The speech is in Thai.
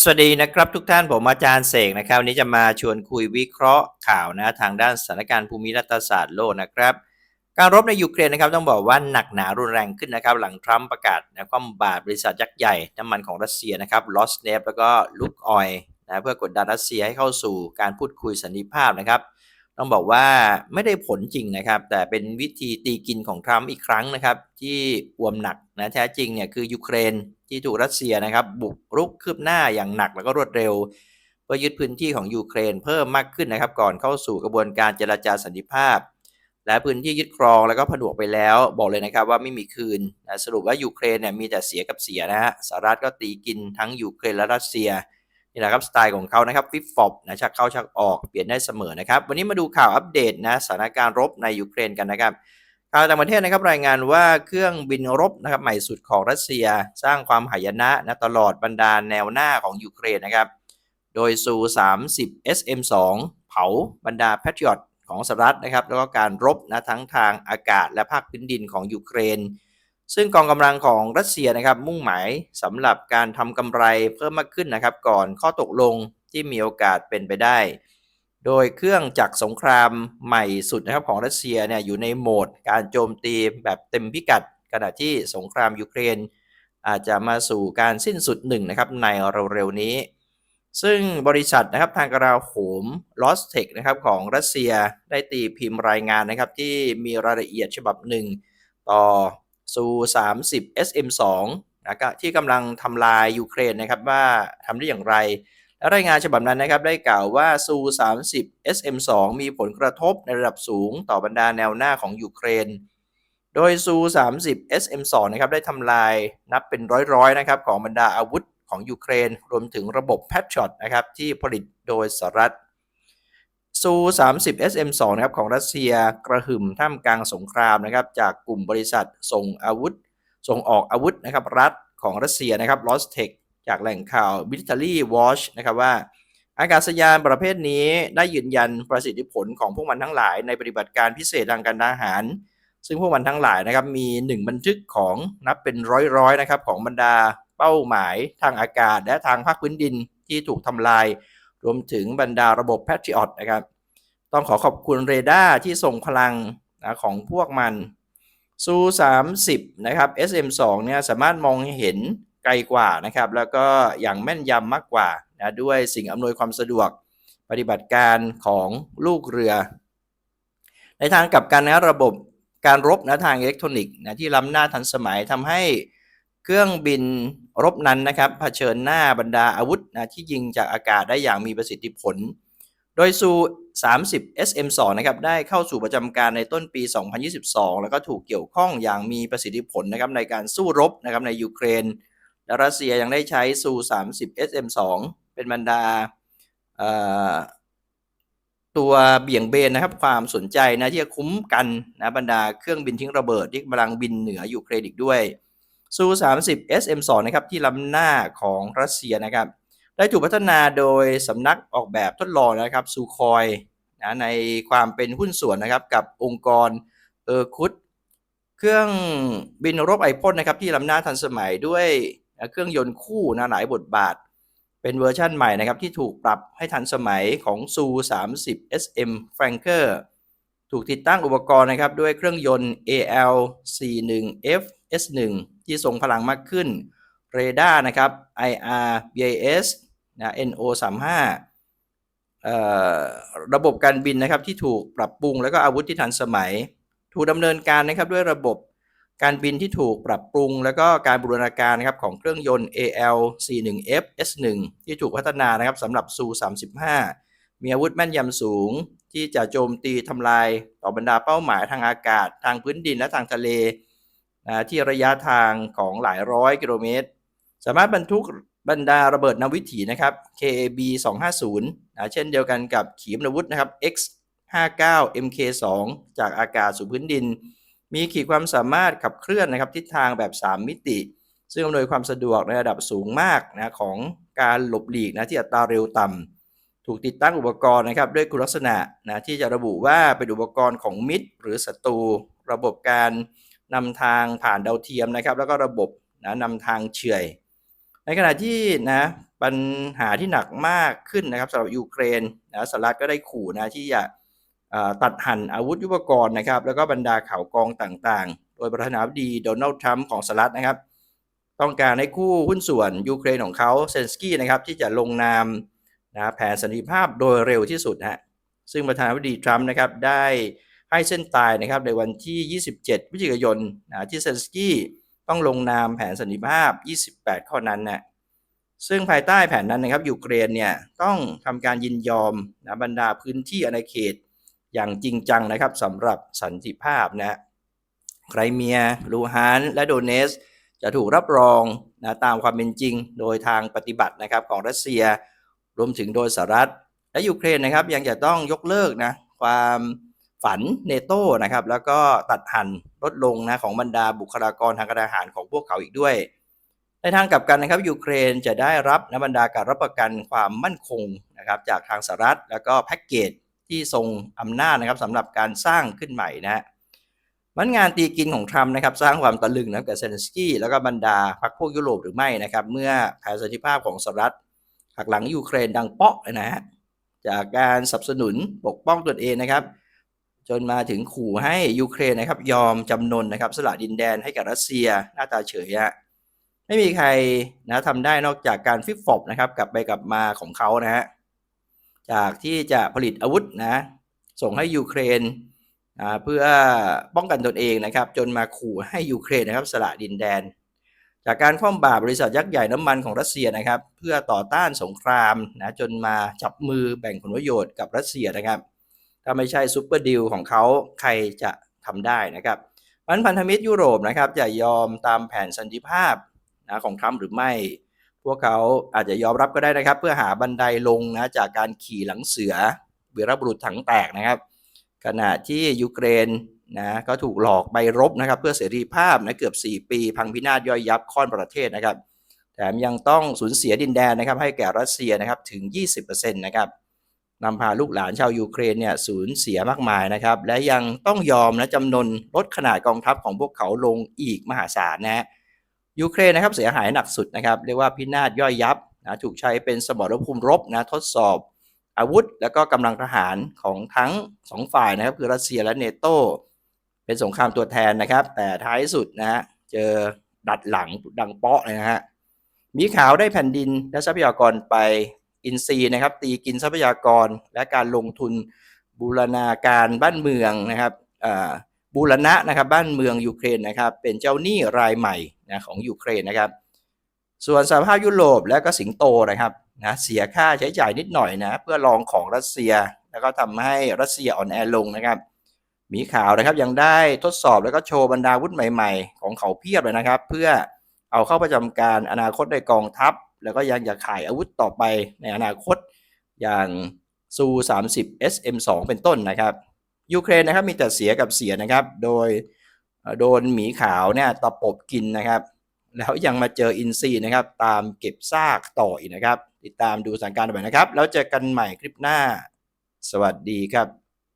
สวัสดีนะครับทุกท่านผมอาจารย์เสกนะครับวันนี้จะมาชวนคุยวิเคราะห์ข่าวนะทางด้านสถานการณ์ภูมิรัฐศาสตร์โลกนะครับการรบในยูเครนนะครับต้องบอกว่าหนักหนารุนแรงขึ้นนะครับหลังทรัมป์ประกาศนะความบาดบริษัทยักษ์ใหญ่น้ำมันของรัสเซียนะครับลอสเนฟแล้วก็ลุกออยนะเพื่อกดดันรัสเซียให้เข้าสู่การพูดคุยสันติภาพนะครับ ต้องบอกว่าไม่ได้ผลจริงนะครับ แต่เป็นวิธีตีกินของทรัมป์อีกครั้งนะครับ ที่อวมหนักนะแท้จริงเนี่ยคือยูเครนที่ถูกรัสเซียนะครับบุกรุกคืบหน้าอย่างหนักแล้วก็รวดเร็ว เพื่อยึดพื้นที่ของยูเครนเพิ่มมากขึ้นนะครับ ก่อนเข้าสู่กระบวนการเจรจาสันติภาพ และพื้นที่ยึดครองแล้วก็ผนวกไปแล้ว บอกเลยนะครับว่าไม่มีคืนสรุปว่ายูเครนเนี่ยมีแต่เสียกับเสียนะฮะสหรัฐก็ตีกินทั้งยูเครนและรัสเซีย นี่แหละครับสไตล์ของเขานะครับฟิฟฟอบนะชักเข้าชักออกเปลี่ยนได้เสมอนะครับ วันนี้มาดูข่าวอัปเดตนะสถานการณ์รบในยูเครนกันนะครับข่าวต่างประเทศนะครับรายงานว่าเครื่องบินรบนะครับใหม่สุดของรัสเซีย สร้างความหายนะนะตลอดบรรดาแนวหน้าของยูเครนนะครับ โดยซู 30 SM2 เผาบรรดาแพทริอตของสหรัฐนะครับ แล้วก็การรบนะทั้งทางอากาศและภาคพื้นดินของยูเครน ซึ่งกองกำลังของรัสเซียนะครับมุ่งหมายสำหรับการทำกำไรเพิ่มมากขึ้นนะครับ ก่อนข้อตกลงที่มีโอกาสเป็นไปได้ โดยเครื่องจักรสงครามใหม่สุดนะครับของรัสเซียเนี่ยอยู่ในโหมดการโจมตีแบบเต็มพิกัด ขณะที่สงครามยูเครน อาจจะมาสู่การสิ้นสุดหนึ่งนะครับในเร็วๆนี้ ซึ่งบริษัทนะครับทางกราโหม l o s t e c h นะครับของรัสเซียได้ตีพิมพ์รายงานนะครับที่มีรายละเอียดฉบับหนึ่งต่อ ซู30 SM2 นะครับที่กำลังทำลายยูเครนนะครับว่าทำได้อย่างไรและรายงานฉบับนั้นนะครับได้กล่าวว่าซู30 SM2 มีผลกระทบในระดับสูงต่อบรรดาแนวหน้าของยูเครน โดยซู30 SM2 นะครับได้ทำลายนับเป็นร้อยๆนะครับของบรรดาอาวุธของยูเครน รวมถึงระบบแพทช็อตนะครับที่ผลิตโดยสหรัฐ ซู 30 SM2 นะครับของรัสเซียกระหึ่มท่ามกลางสงครามนะครับจากกลุ่มบริษัทส่งอาวุธ ส่งออกอาวุธนะครับรัฐของรัสเซียนะครับ l o s t e c h จากแหล่งข่าว Military Watch นะครับว่า อากาศยานประเภทนี้ได้ยืนยันประสิทธิผลของพวกมันทั้งหลายในปฏิบัติการพิเศษทางการทหาร ซึ่งพวกมันทั้งหลายนะครับมีหนึ่งบันทึกของนับเป็นร้อยๆนะครับของบรรดาเป้าหมายทางอากาศและทางภาคพื้นดินที่ถูกทำลาย รวมถึงบรรดาระบบ Patriot นะครับ ต้องขอขอบคุณเรดาร์ที่ส่งพลังนะของพวกมันซู30 นะครับ SM2 เนี่ยสามารถมองเห็นไกลกว่านะครับ แล้วก็อย่างแม่นยำมากกว่านะด้วยสิ่งอำนวยความสะดวกปฏิบัติการของลูกเรือ ในทางกลับกันนะระบบการรบนะทางอิเล็กทรอนิกส์นะที่ล้ำหน้าทันสมัยทำให้เครื่องบิน รบนั้นนะครับเผชิญหน้าบรรดาอาวุธนะที่ยิงจากอากาศได้อย่างมีประสิทธิผล โดยซู30 SM2 นะครับได้เข้าสู่ประจำการในต้นปี 2022 แล้วก็ถูกเกี่ยวข้องอย่างมีประสิทธิผลนะครับในการสู้รบนะครับในยูเครน และรัสเซียยังได้ใช้ซู30 SM2 เป็นบรรดาตัวเบี่ยงเบนนะครับความสนใจนะที่จะคุ้มกันนะบรรดาเครื่องบินทิ้งระเบิดที่กำลังบินเหนือยูเครนอีกด้วย ซู30 SM2 นะครับที่ล้ำหน้าของรัสเซียนะครับ ได้ถูกพัฒนาโดยสำนักออกแบบทดลองนะครับซูคอยนะในความเป็นหุ้นส่วนนะครับกับองค์กรเออร์คุดเครื่องบินรบไอพ่นนะครับที่ล้ำหน้าทันสมัยด้วยเครื่องยนต์คู่นะหลายบทบาท เป็นเวอร์ชั่นใหม่นะครับที่ถูกปรับให้ทันสมัยของซู30 SM Flanker ถูกติดตั้งอุปกรณ์นะครับด้วยเครื่องยนต์ AL 41 FS1 ที่ทรงพลังมากขึ้นเรดาร์นะครับ IR BIS นะ NO 35ระบบการบินนะครับที่ถูกปรับปรุงแล้วก็อาวุธที่ทันสมัย ถูกดำเนินการนะครับด้วยระบบการบินที่ถูกปรับปรุง แล้วก็การบูรณาการนะครับของเครื่องยนต์ AL 41F S1 ที่ถูกพัฒนานะครับสำหรับซู35มีอาวุธแม่นยำสูง ที่จะโจมตีทำลายต่อบรรดาเป้าหมายทางอากาศ ทางพื้นดินและทางทะเล นะที่ระยะทางของหลายร้อยกิโลเมตร สามารถบรรทุกบรรดาระเบิดนำวิถีนะครับ KAB 250นะเช่นเดียวกันกับขีปนาวุธนะครับ X 59 MK2 จากอากาศสู่พื้นดิน มีขีดความสามารถขับเคลื่อนนะครับทิศทางแบบ 3 มิติ ซึ่งอำนวยความสะดวกในระดับสูงมากนะของการหลบหลีกนะที่อัตราเร็วต่ำถูกติดตั้งอุปกรณ์นะครับด้วยคุณลักษณะนะที่จะระบุว่าเป็นอุปกรณ์ของมิตร หรือศัตรู ระบบการ นำทางผ่านดาวเทียมนะครับ แล้วก็ระบบนะนำทางเฉยในขณะที่นะปัญหาที่หนักมากขึ้นนะครับสำหรับยูเครนนะสหรัฐก็ได้ขู่นะที่จะตัดหั่นอาวุธยุทโธปกรณ์นะครับ แล้วก็บรรดาข่าวกองต่างๆ โดยประธานาธิบดีโดนัลด์ทรัมป์ของสหรัฐนะครับ ต้องการให้คู่หุ้นส่วนยูเครนของเขาเซนสกี้นะครับที่จะลงนามนะแผนสันติภาพโดยเร็วที่สุดฮะซึ่งประธานาธิบดีทรัมป์นะครับได้ ให้เส้นตายนะครับในวันที่ 27พฤศจิกายนนะที่เซนสกี้ต้องลงนามแผนสันติภาพ 28 ข้อนั้นนะซึ่งภายใต้แผนนั้นนะครับยูเครนเนี่ยต้องทำการยินยอมนะบรรดาพื้นที่อาณาเขตอย่างจริงจังนะครับสำหรับสันติภาพนะไครเมีย ลูฮาน และโดเนส จะถูกรับรองนะตามความเป็นจริงโดยทางปฏิบัตินะครับของรัสเซีย รวมถึงโดยสหรัฐ และยูเครนนะครับยังจะต้องยกเลิกนะความ ฝันเนโต้นะครับแล้วก็ตัดหั่นลดลงนะของบรรดาบุคลากรทางการทหารของพวกเขาอีกด้วย ในทางกลับกันนะครับยูเครนจะได้รับนะบรรดาการรับประกันความมั่นคงนะครับจากทางสหรัฐ แล้วก็แพ็กเกจที่ทรงอำนาจนะครับสำหรับการสร้างขึ้นใหม่นะมันงานตีกินของทรัมป์นะครับสร้างความตะลึงนะกับเซนสกี้แล้วก็บรรดาพรรคพวกยุโรปหรือไม่นะครับเมื่อแผนสันติภาพของสหรัฐหักหลังยูเครนดังเปาะเลยนะฮะจากการสนับสนุนปกป้องตนเองนะครับ จนมาถึงขู่ให้ยูเครนนะครับ ยอมจำนนนะครับสละดินแดนให้กับรัสเซียหน้าตาเฉยอะไม่มีใครนะทำได้นอกจากการฟิปฟอบนะครับ กลับไปกลับมาของเขานะฮะจากที่จะผลิตอาวุธนะ ส่งให้ยูเครนอ่าเพื่อป้องกันตนเองนะครับ จนมาขู่ให้ยูเครนนะครับสละดินแดน จากการคว่ำบาตรบริษัทยักษ์ใหญ่น้ำมันของรัสเซียนะครับ เพื่อต่อต้านสงครามนะจนมาจับมือแบ่งผลประโยชน์กับรัสเซียนะครับ ถ้าไม่ใช่ซูเปอร์ดีลของเขาใครจะทำได้นะครับมันพันธมิตรยุโรปนะครับจะยอมตามแผนสันติภาพนะของทรัมป์หรือไม่ พวกเขาอาจจะยอมรับก็ได้นะครับ เพื่อหาบันไดลงนะจากการขี่หลังเสือวีรบุรุษถังแตกนะครับ ขณะที่ยูเครนนะก็ถูกหลอกไปรบนะครับ เพื่อเสรีภาพนะเกือบ 4 ปี พังพินาศย่อยยับค่อนประเทศนะครับแถมยังต้องสูญเสียดินแดนนะครับ ให้แก่รัสเซียนะครับถึง 20%นะครับ นำพาลูกหลานชาวยูเครนเนี่ยสูญเสียมากมายนะครับ และยังต้องยอมนะจำนนลดขนาดกองทัพของพวกเขาลงอีกมหาศาลนะฮะยูเครนนะครับเสียหายหนักสุดนะครับเรียกว่าพินาศย่อยยับนะถูกใช้เป็นสมรภูมิรบนะทดสอบอาวุธ และก็กำลังทหารของทั้งสองฝ่ายนะครับ คือรัสเซียและเนโตเป็นสงครามตัวแทนนะครับ แต่ท้ายสุดนะฮะเจอดัดหลังดังเปาะเลยนะฮะมีข่าวได้แผ่นดินและทรัพยากรไป อินซีย์นะครับ ตีกินทรัพยากรและการลงทุนบูรณาการบ้านเมืองนะครับบูรณะนะครับบ้านเมืองยูเครนนะครับ เป็นเจ้าหนี้รายใหม่นะของยูเครนนะครับ ส่วนสหภาพยุโรปและก็สิงโตนะครับนะเสียค่าใช้จ่ายนิดหน่อยนะเพื่อลองของรัสเซีย แล้วก็ทำให้รัสเซียอ่อนแอลงนะครับ มีข่าวนะครับยังได้ทดสอบแล้วก็โชว์บรรดาวุธใหม่ ๆ ของเขาเพียบเลยนะครับ เพื่อเอาเข้าประจำการอนาคตในกองทัพ แล้วก็ยังจะขายอาวุธต่อไปในอนาคตอย่างซู30 SM2 เป็นต้นนะครับยูเครนนะครับมีแต่เสียกับเสียนะครับ โดยโดนหมีขาวเนี่ยตะปบกินนะครับ แล้วยังมาเจออินซีนะครับ ตามเก็บซากต่ออีกนะครับ ติดตามดูสถานการณ์ไปนะครับ แล้วเจอกันใหม่คลิปหน้า สวัสดีครับ